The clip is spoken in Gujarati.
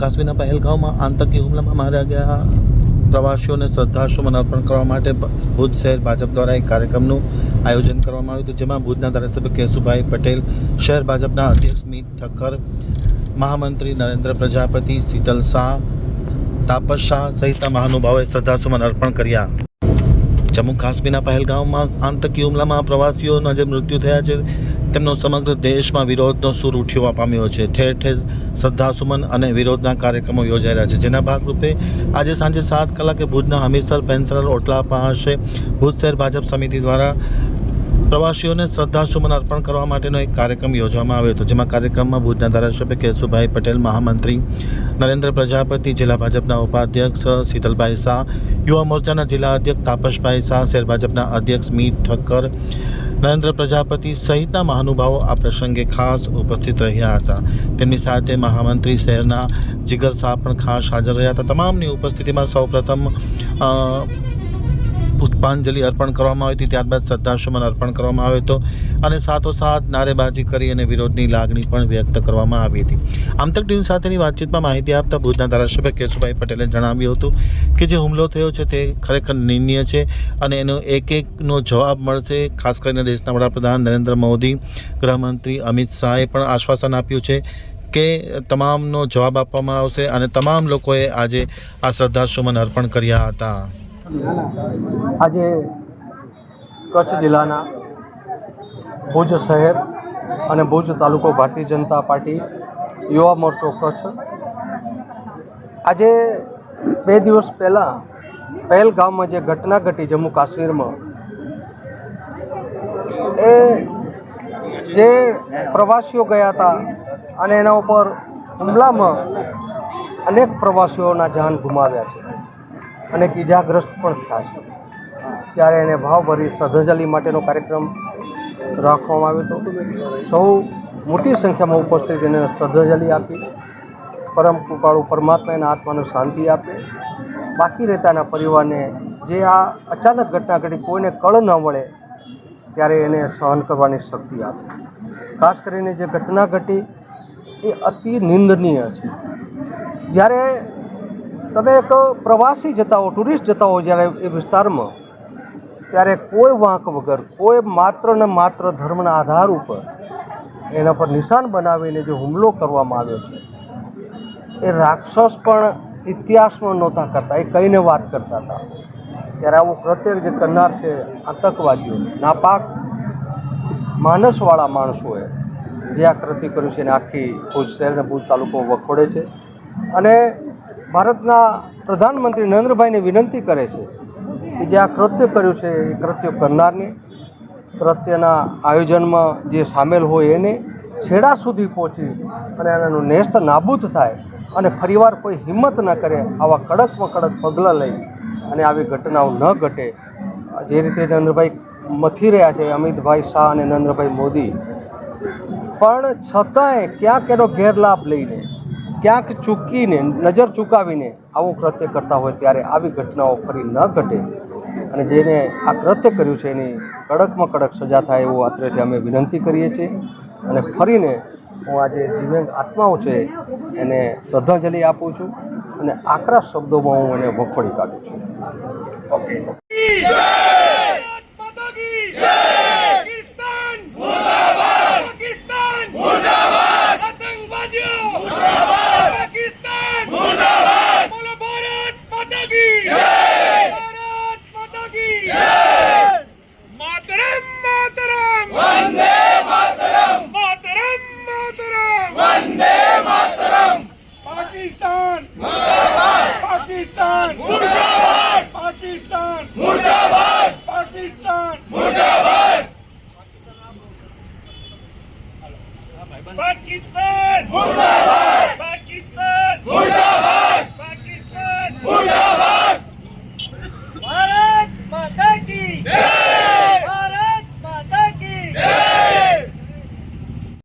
કાશ્મીરના પહેલગાંવમાં આતંકી હુમલામાં માર્યા ગયા પ્રવાસીઓને શ્રદ્ધાસુમન અર્પણ કરવા માટે ભુજ શહેર ભાજપ દ્વારા એક કાર્યક્રમનું આયોજન કરવામાં આવ્યું હતું, જેમાં ભુજના ધારાસભ્ય કેશુભાઈ પટેલ, શહેર ભાજપના અધ્યક્ષ મીત ઠક્કર, મહામંત્રી નરેન્દ્ર પ્રજાપતિ, શીતલ શાહ, તાપસ શાહ સહિતના મહાનુભાવોએ શ્રદ્ધાસુમન અર્પણ કર્યા. જમ્મુ કાશ્મીરના પહેલગામમાં આતંકી હુમલામાં પ્રવાસીઓના જે મૃત્યુ થયા છે તેમનો સમગ્ર દેશમાં વિરોધનો સૂર ઉઠ્યો પામ્યો છે. ઠેર ઠેર શ્રદ્ધાસુમન અને વિરોધના કાર્યક્રમો યોજાઈ રહ્યા છે. જેના ભાગરૂપે આજે સાંજે સાત કલાકે ભુજના હમીરસર પેન્સરલ ઓટલા પાસે ભુજ શહેર ભાજપ સમિતિ દ્વારા પ્રવાસીઓને શ્રદ્ધાસુમન અર્પણ કરવા માટેનો એક કાર્યક્રમ યોજવામાં આવ્યો હતો. જેમાં કાર્યક્રમમાં ભુજના ધારાસભ્ય કેશુભાઈ પટેલ, મહામંત્રી નરેન્દ્ર પ્રજાપતિ, જિલ્લા ભાજપના ઉપાધ્યક્ષ શીતલભાઈ શાહ, યુવા મોરચાના જિલ્લા અધ્યક્ષ તાપસભાઈ શાહ, શહેર ભાજપના અધ્યક્ષ મીત ઠક્કર નરેન્દ્ર પ્રજાપતિ સહિતના મહાનુભાવો આ પ્રસંગે ખાસ ઉપસ્થિત રહ્યા હતા. તેમની સાથે મહામંત્રી શહેરના જીગર શાહ પણ ખાસ હાજર રહ્યા હતા. તમામની ઉપસ્થિતિમાં સૌપ્રથમ પુષ્પાંજલિ અર્પણ કરવામાં આવી હતી. ત્યારબાદ શ્રદ્ધાસુમન અર્પણ કરવામાં આવ્યો હતો અને સાથોસાથ નારેબાજી કરી અને વિરોધની લાગણી પણ વ્યક્ત કરવામાં આવી હતી. આમતક ટીવી સાથેની વાતચીતમાં માહિતી આપતા ભુજના ધારાસભ્ય કેશુભાઈ પટેલે જણાવ્યું હતું કે જે હુમલો થયો છે તે ખરેખર નિર્ણય છે અને એનો એક એકનો જવાબ મળશે. ખાસ કરીને દેશના વડાપ્રધાન નરેન્દ્ર મોદી, ગૃહમંત્રી અમિત શાહે પણ આશ્વાસન આપ્યું છે કે તમામનો જવાબ આપવામાં આવશે અને તમામ લોકોએ આજે આ શ્રદ્ધાસુમન અર્પણ કર્યા હતા. આજે કચ્છ જિલ્લાના ભુજ શહેર અને ભુજ તાલુકો ભારતીય જનતા પાર્ટી યુવા મોરચો કચ્છ. આજે બે દિવસ પહેલાં પહેલગામમાં જે ઘટના ઘટી જમ્મુ કાશ્મીરમાં, એ જે પ્રવાસીઓ ગયા હતા અને એના ઉપર હુમલામાં અનેક પ્રવાસીઓના જાન ગુમાવ્યા છે. અનેક ઈજાગ્રસ્ત પણ થયા છે. ત્યારે એને ભાવભરી શ્રદ્ધાંજલિ માટેનો કાર્યક્રમ રાખવામાં આવ્યો હતો. સૌ મોટી સંખ્યામાં ઉપસ્થિત એને શ્રદ્ધાંજલિ આપી, પરમ કૃપાળુ પરમાત્મા એના આત્માને શાંતિ આપે. બાકી રહેતાના પરિવારને જે આ અચાનક ઘટના ઘટી કોઈને કળ ન મળે ત્યારે એને સહન કરવાની શક્તિ આપે. ખાસ કરીને જે ઘટના ઘટી એ અતિ નિંદનીય છે. જ્યારે તમે એક પ્રવાસી જતા હો ટુરિસ્ટ જતા હો જ્યારે એ વિસ્તારમાં, ત્યારે કોઈ વાંક વગર, કોઈ માત્ર ને માત્ર ધર્મના આધાર ઉપર એના પર નિશાન બનાવીને જે હુમલો કરવામાં આવ્યો છે, એ રાક્ષસ પણ ઇતિહાસમાં નહોતા કરતા, એ કહીને વાત કરતા હતા. ત્યારે આવું કૃત્ય જે કરનાર છે, આતંકવાદીઓ, નાપાક માનસવાળા માણસોએ જે આ કૃતિ કર્યું છે એને આખી ભુજ શહેર અને ભુજ તાલુકો વખોડે છે. અને ભારતના પ્રધાનમંત્રી નરેન્દ્રભાઈને વિનંતી કરે છે કે જે આ કૃત્ય કર્યું છે, એ કૃત્ય કરનારને, કૃત્યના આયોજનમાં જે સામેલ હોય એને છેડા સુધી પહોંચી અને એનું નેસ્ત નાબૂદ થાય અને ફરીવાર કોઈ હિંમત ન કરે આવા કડકમાં કડક પગલાં લઈ અને આવી ઘટનાઓ ન ઘટે. જે રીતે નરેન્દ્રભાઈ મથી રહ્યા છે, અમિતભાઈ શાહ અને નરેન્દ્રભાઈ મોદી. પણ છતાંય ક્યાંક એનો ગેરલાભ લઈને ક્યાંક ચૂકીને, નજર ચૂકાવીને આવું કૃત્ય કરતા હોય ત્યારે આવી ઘટનાઓ ફરી ન ઘટે. અને જેને આ કૃત્ય કર્યું છે એની કડકમાં કડક સજા થાય એવું અત્રેથી અમે વિનંતી કરીએ છીએ. અને ફરીને હું આજે દિવ્યાંગ આત્માઓ છે એને શ્રદ્ધાંજલિ આપું છું અને આકરા શબ્દોમાં હું એને વખોડી કાઢું છું. माता पाकिस्तान मुर्दाबाद